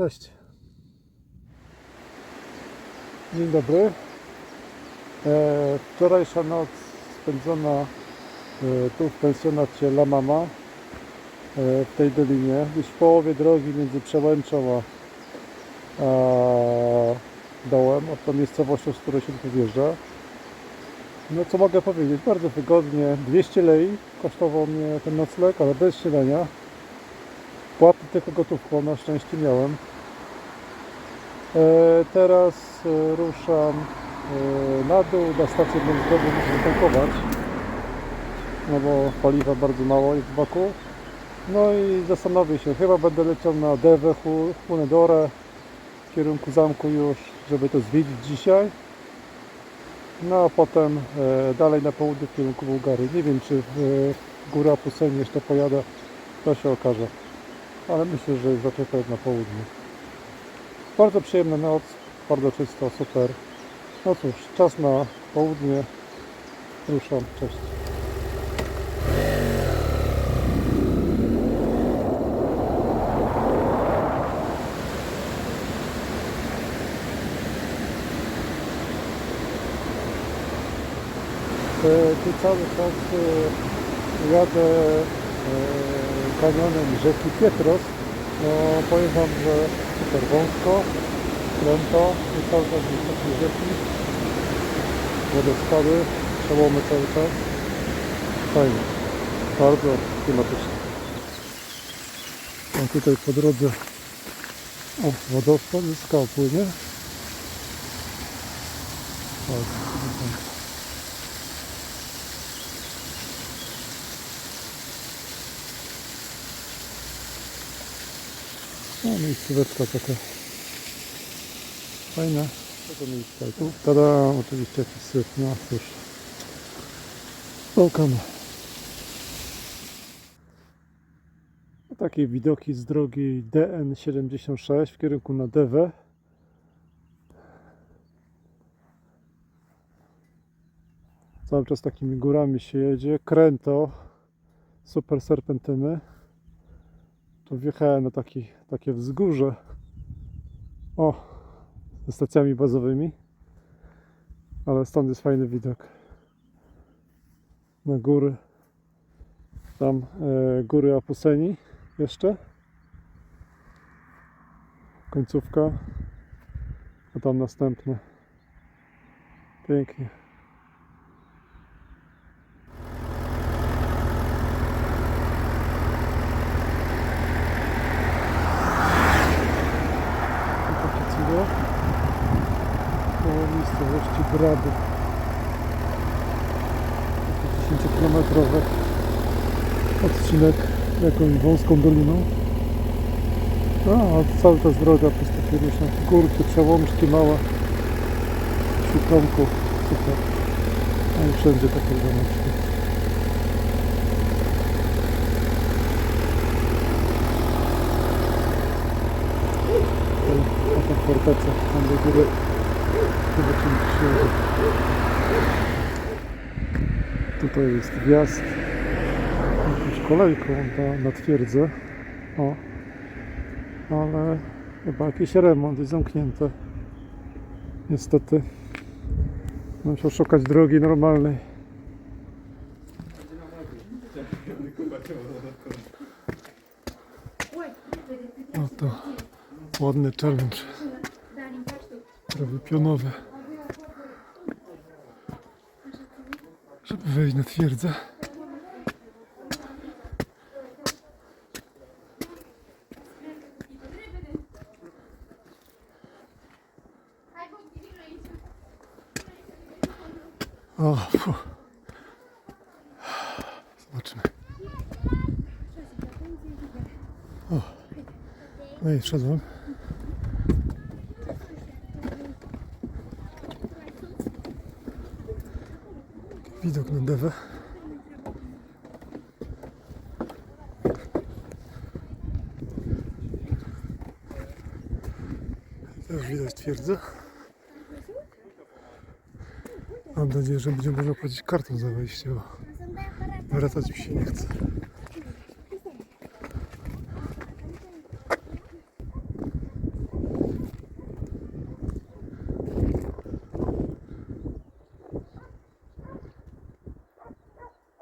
Cześć. Dzień dobry. E, wczorajsza noc spędzona e, tu w pensjonacie La Mama e, w tej dolinie, gdzieś w połowie drogi między Przełęczą a, a dołem, od tą miejscowością, z której się tu wjeżdża. No co mogę powiedzieć, bardzo wygodnie, 200 lei kosztował mnie ten nocleg, ale bez śniadania. Płatę tylko gotówką, na szczęście miałem. E, teraz e, ruszam e, na dół, na stację benzynową muszę tankować. No bo paliwa bardzo mało jest w baku. No i zastanowię się, chyba będę leciał na Dewę, Hu- Hunedorę w kierunku zamku już, żeby to zwiedzić dzisiaj. No a potem dalej na południe w kierunku Bułgarii. Nie wiem czy Góra Puseń jeszcze pojadę, to się okaże. Ale myślę, że raczej na południe. Bardzo przyjemna noc, bardzo czysto, super. No cóż, czas na południe. Ruszam, cześć. E, Tu cały czas e, jadę e, kanionem rzeki Pietros. No powiem Wam, że super wąsko, kręto i cały czas wysokie rzeki, wodospady, przełomy cały czas. Fajnie, bardzo klimatycznie. A tutaj po drodze o, wodospad skał płynie. O, No, miejscóweczka taka fajna. Co to miejsce? Tu tada, oczywiście jakiś syf, no cóż. Welcome. Takie widoki z drogi DN76 w kierunku na Dewę. Cały czas takimi górami się jedzie. Kręto, super serpentyny. Tu wjechałem na taki, takie wzgórze. O, ze stacjami bazowymi. Ale stąd jest fajny widok. Na góry. Tam e, góry Apuseni jeszcze. Końcówka. A tam następne. Pięknie. I takie cudo. Koło miejscowości Brady. Taki 10-kilometrowy odcinek jakąś wąską doliną. No, a cały czas droga przez takie różne górki, przełączki małe. Siukromków, super. No i wszędzie takie domeczki. Tutaj Taka forteca, tam do góry. Zobaczymy, czy się. Tutaj jest wjazd jakąś kolejką na, na twierdzę. O. Ale chyba jakiś remont jest zamknięte. Niestety. Muszę szukać drogi normalnej. Oto ładny challenge. Prawie pionowy. Żeby wejść na twierdzę. O. Zobaczymy. O. No i wszedłem. Już widać twierdzę. Mam nadzieję, że będzie można płacić kartą za wejście, bo wracać mi się nie chce.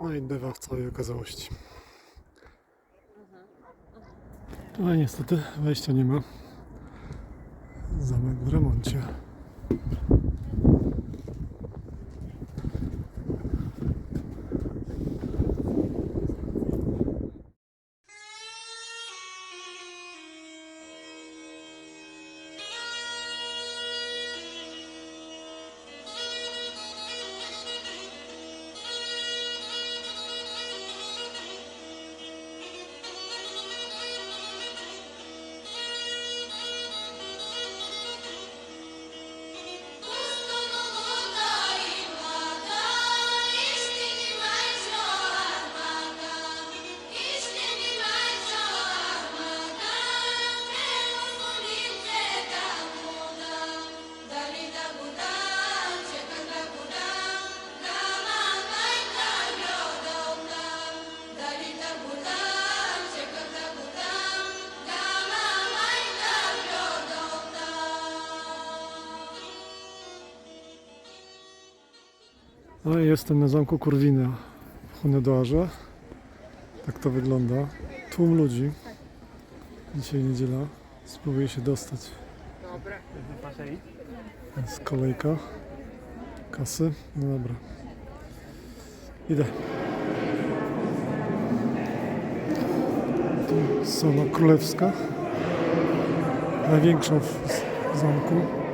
No i bywa w całej okazałości. Ale no niestety wejścia nie ma. Zamek w remoncie. No i jestem na zamku Kurwina w Hunedoarze. Tak to wygląda. Tłum ludzi. Dzisiaj niedziela. Spróbuję się dostać. Jest kolejka. Kasy. No dobra. Idę. Tu sala królewska. Największa w zamku.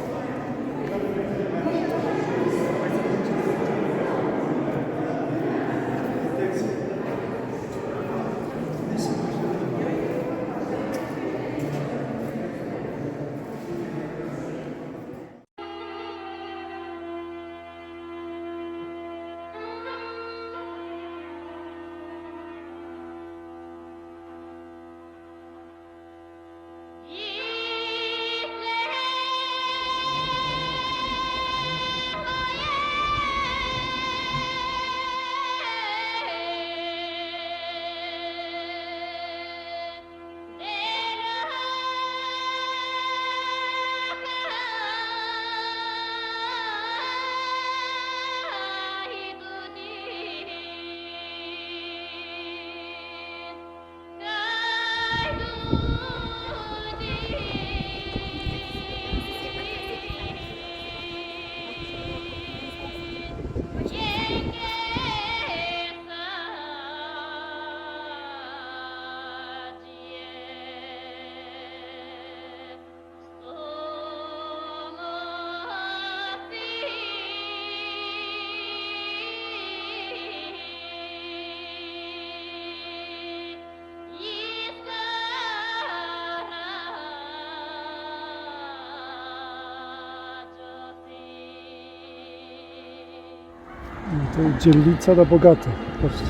To jest dzielnica na bogato. Patrzcie.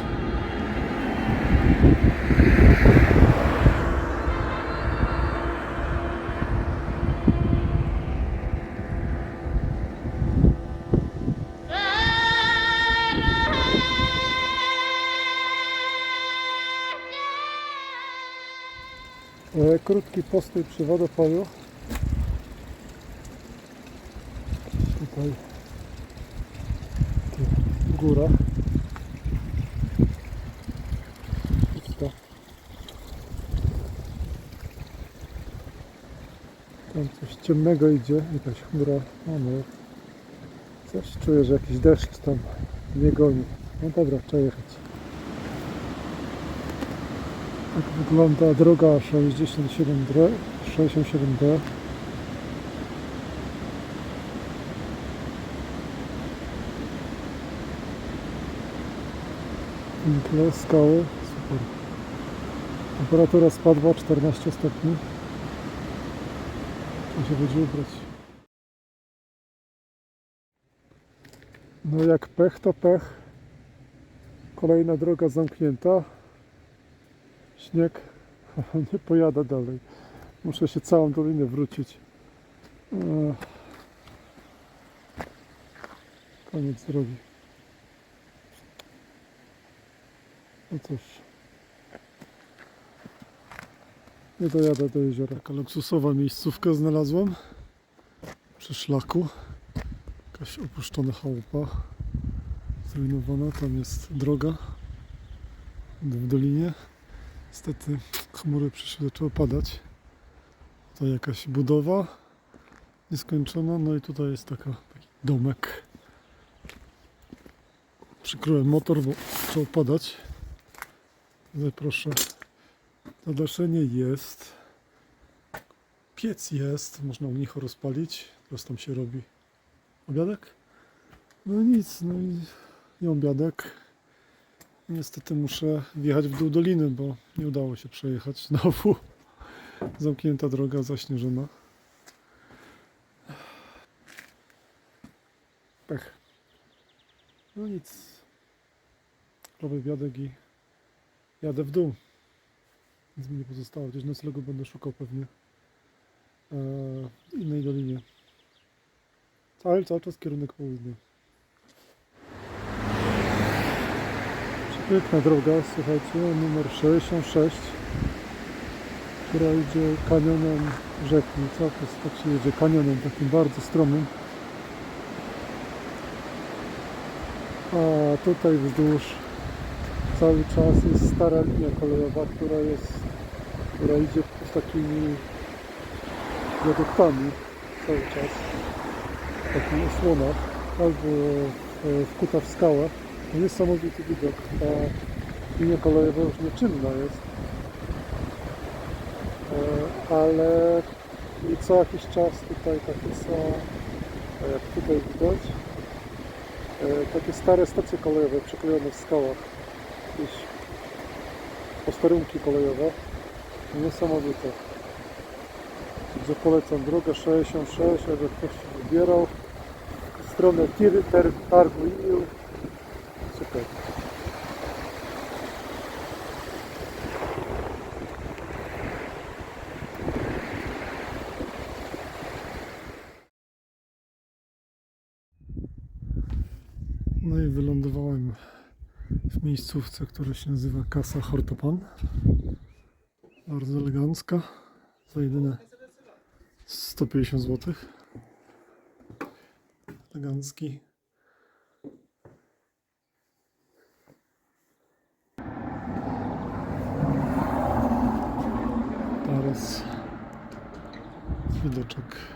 Krótki postój przy wodopoju. Tutaj tu góra. Pusto. Tam coś ciemnego idzie, jakaś chmura. No, no. Coś czuję, że jakiś deszcz tam nie goni. No dobra, trzeba jechać. Tak wygląda droga 67D. 67D. Piękne skały, super. Temperatura spadła 14 stopni. Trzeba się będzie ubrać. No jak pech to pech. Kolejna droga zamknięta. Śnieg nie pojada dalej. Muszę się całą dolinę wrócić. Ech. Koniec drogi. No cóż. Nie dojadę do jeziora. Taka luksusowa miejscówka znalazłem. Przy szlaku. Jakaś opuszczona chałupa. Zrujnowana. Tam jest droga. w dolinie. Niestety chmury przyszły, zaczęło padać. Tutaj jakaś budowa nieskończona, no i tutaj jest taka, taki domek. Przykryłem motor, bo zaczął padać. Tutaj proszę, zadaszenie jest. Piec jest, można u nich rozpalić. Teraz tam się robi obiadek. No nic, no i, i obiadek. Niestety muszę wjechać w dół doliny, bo nie udało się przejechać znowu. Zamknięta droga, zaśnieżona. Pech. No nic. Robię obiadek i jadę w dół. Nic mi nie pozostało. Gdzieś noclegu będę szukał pewnie e, w innej dolinie. Cały, cały czas kierunek południa. Piękna droga, słuchajcie, numer 66, która idzie kanionem Rzeknica, to jest tak się jedzie kanionem takim bardzo stromym. A tutaj wzdłuż cały czas jest stara linia kolejowa, która jest, która idzie z takimi wiaduktami cały czas, w takich osłonach, albo e, wkuta w skałach. Niesamowity widok. Ta linia kolejowa już nieczynna jest. E, Ale co jakiś czas tutaj takie są, e, jak tutaj widać, e, takie stare stacje kolejowe przyklejone w skałach. Jakieś posterunki kolejowe. Niesamowite. Także polecam drogę 66, jakby ktoś się wybierał w stronę Tiry, Targu Iniu. Super. No i wylądowałem w miejscówce, która się nazywa Kasa Hortopan. Bardzo elegancka. Za jedyne 150 zł. Elegancki. Teraz widoczek.